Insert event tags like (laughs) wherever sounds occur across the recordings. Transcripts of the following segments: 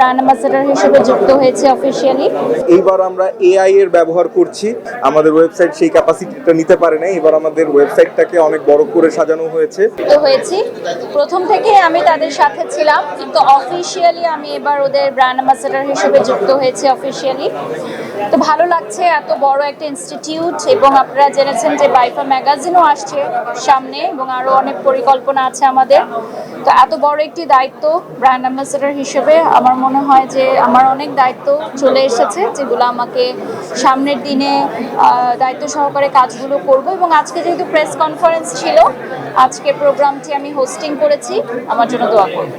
Brand ambassador হিসেবে যুক্ত হয়েছি অফিসিয়ালি এইবার আমরা এআই এর ব্যবহার করছি। আমাদের ওয়েবসাইট সেই ক্যাপাসিটিটা নিতে পারে না এবার আমাদের ওয়েবসাইটটাকে অনেক বড় করে সাজানো হয়েছে। যুক্ত হয়েছি। প্রথম থেকে আমি তাদের সাথে ছিলাম কিন্তু অফিসিয়ালি আমি এবার ওদের ব্র্যান্ড অ্যাম্বাসেডর হিসেবে যুক্ত হয়েছি অফিসিয়ালি তো ভালো লাগছে এত বড় একটা ইনস্টিটিউট এবং আপনারা জেনেছেন যে বাইফা ম্যাগাজিনও আসছে সামনে এবং আরও অনেক পরিকল্পনা আছে আমাদের। তো এত বড় একটি দায়িত্ব ব্র্যান্ড অ্যাম্বাসেডর হিসেবে আমার মনে হয় যে আমার অনেক দায়িত্ব চলে এসেছে যেগুলো আমাকে সামনের দিনে দায়িত্ব সহকারে কাজগুলো করব এবং আজকে যেহেতু প্রেস কনফারেন্স ছিল আজকে প্রোগ্রামটি আমি হোস্টিং করেছি আমার জন্য দোয়া করবেন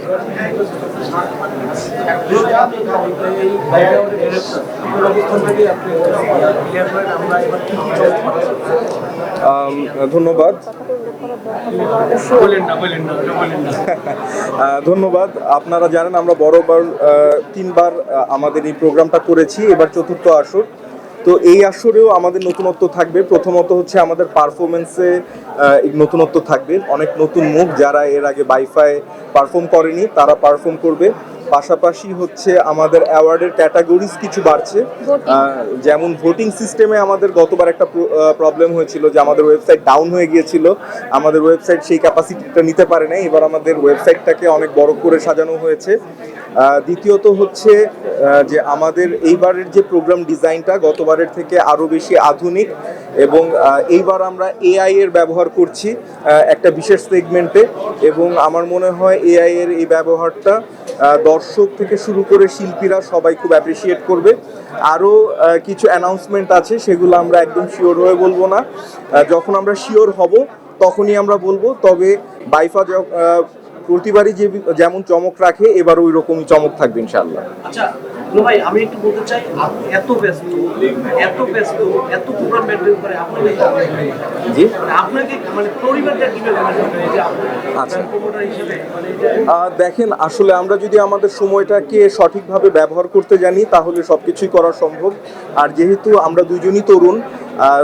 আম, ধন্যবাদ। (laughs) ধন্যবাদ। আপনারা জানেন আমরা বড়বার তিনবার আমাদের এই প্রোগ্রামটা করেছি। এবার চতুর্থ আসর। তো এই আসরেও আমাদের নতুনত্ব থাকবে। প্রথমত হচ্ছে আমাদের পারফরমেন্সে নতুনত্ব থাকবে। অনেক নতুন মুখ যারা এর আগে বাইফাই পারফর্ম করেনি তারা পারফর্ম করবে। পাশাপাশি হচ্ছে আমাদের অ্যাওয়ার্ডের ক্যাটাগরিজ কিছু বাড়ছে। যেমন ভোটিং সিস্টেমে আমাদের গতবার একটা প্রবলেম হয়েছিল যে আমাদের ওয়েবসাইট ডাউন হয়ে গিয়েছিল। আমাদের ওয়েবসাইট সেই ক্যাপাসিটিটা নিতে পারে না এবার আমাদের ওয়েবসাইটটাকে অনেক বড় করে সাজানো হয়েছে। দ্বিতীয়ত হচ্ছে যে আমাদের এইবারের যে প্রোগ্রাম ডিজাইনটা গতবারের থেকে আরও বেশি আধুনিক এবং এইবার আমরা এআই এর ব্যবহার করছি একটা বিশেষ সেগমেন্টে এবং আমার মনে হয় এআই এর এই ব্যবহারটা দর্শক থেকে শুরু করে শিল্পীরা সবাই খুব অ্যাপ্রিসিয়েট করবে। আরও কিছু অ্যানাউন্সমেন্ট আছে, সেগুলো আমরা একদম শিওর হয়ে বলব না। যখন আমরা শিওর হব, তখনই আমরা বলব, তবে বাইফা প্রতিবারই যে যেমন চমক রাখে এবার ওই রকমই চমক থাকবে ইনশাল্লাহ আচ্ছা ভাই আমি একটু বলতে চাই এত ব্যস্ত এত ব্যস্ত এত প্রোগ্রাম মেনটেন করে আপনাকে জি। মানে আপনাকে মানে পরিবারটা কীভাবে আপনি আচ্ছা। মানে দেখেন আসলে আমরা যদি আমাদের সময়টাকে সঠিকভাবে ব্যবহার করতে জানি তাহলে সব কিছুই করা সম্ভব। আর যেহেতু আমরা দুজনই তরুণ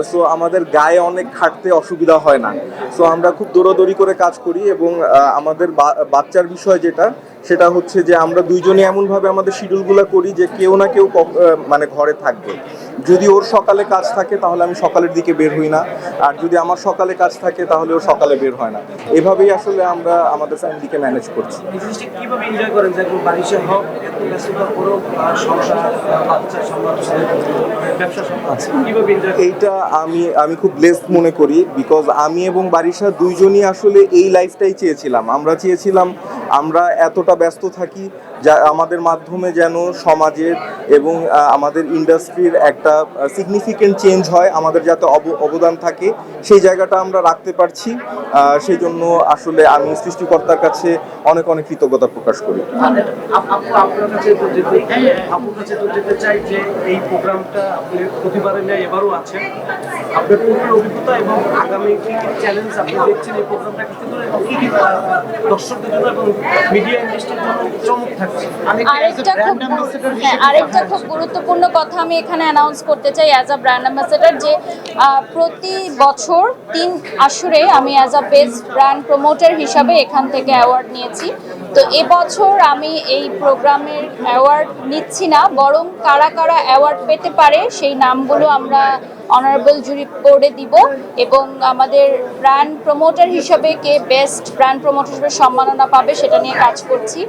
সো আমাদের গায়ে অনেক খাটতে অসুবিধা হয় না। সো আমরা খুব দৌড়াদৌড়ি করে কাজ করি এবং আমাদের বাচ্চার বিষয় যেটা সেটা হচ্ছে যে আমরা দুইজনে এমনভাবে আমাদের শিডিউলগুলো করি যে কেউ না কেউ মানে ঘরে থাকবে। যদি ওর সকালে কাজ থাকে তাহলে আমি সকালের দিকে বের হই না। আর যদি আমার সকালে কাজ থাকে তাহলে ও সকালে বের হয় না। এভাবেই আসলে আমরা আমাদের ফ্যামিলিকে ম্যানেজ করছি। এনজয় এইটা আমি আমি খুব ব্লেসড মনে করি বিকজ আমি এবং বারিশা দুইজনই আসলে এই লাইফটাই চেয়েছিলাম। আমরা চেয়েছিলাম আমরা এতটা ব্যস্ত থাকি যা আমাদের মাধ্যমে যেন সমাজের এবং আমাদের ইন্ডাস্ট্রির একটা সিগনিফিকেন্ট চেঞ্জ হয়, আমাদের যাতে অব- অবদান থাকে, সেই জায়গাটা আমরা রাখতে পারছি। সেই জন্য আসলে আমি সৃষ্টিকর্তার কাছে অনেক অনেক কৃতজ্ঞতা প্রকাশ করি। দর্শকদের জন্য এবং মিডিয়া ইন্ডাস্ট্রির জন্য চমক থাকছে। আরেকটা খুব হ্যাঁ আরেকটা খুব গুরুত্বপূর্ণ কথা আমি এখানে অ্যানাউন্স করতে চাই অ্যাজ আ ব্র্যান্ড অ্যাম্বাসেডর যে প্রতি বছর তিন আসরে আমি as a best brand promoter হিসাবে এখান থেকে অ্যাওয়ার্ড নিয়েছি। তো এবছর আমি এই প্রোগ্রামের অ্যাওয়ার্ড নিচ্ছি না বরং কারা কারা অ্যাওয়ার্ড পেতে পারে সেই নামগুলো আমরা অনারেবল জুরি বোর্ডে দিব এবং আমাদের ব্র্যান্ড প্রমোটার হিসাবে কে বেস্ট ব্র্যান্ড প্রমোটার হিসেবে সম্মাননা পাবে সেটা নিয়ে কাজ করছি।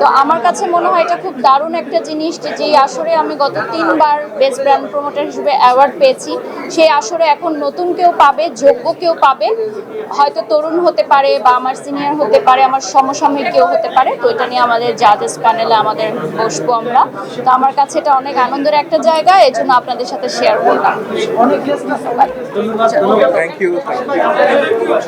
তো আমার কাছে মনে হয় এটা খুব দারুণ একটা জিনিস যে যেই আসরে আমি গত তিনবার বেস্ট ব্র্যান্ড প্রমোটার হিসেবে অ্যাওয়ার্ড পেয়েছি, সেই আসরে এখন নতুন কেউ পাবে, যোগ্য কেউ পাবে। হয়তো তরুণ হতে পারে বা আমার সিনিয়র হতে পারে, আমার সমসাময়িক কেউ হতে পারে। তো এটা নিয়ে আমাদের জাজেস প্যানেলে আমাদের বসবো আমরা। তো আমার কাছে এটা অনেক আনন্দের একটা জায়গা এই জন্য আপনাদের সাথে শেয়ার করলাম। Thank you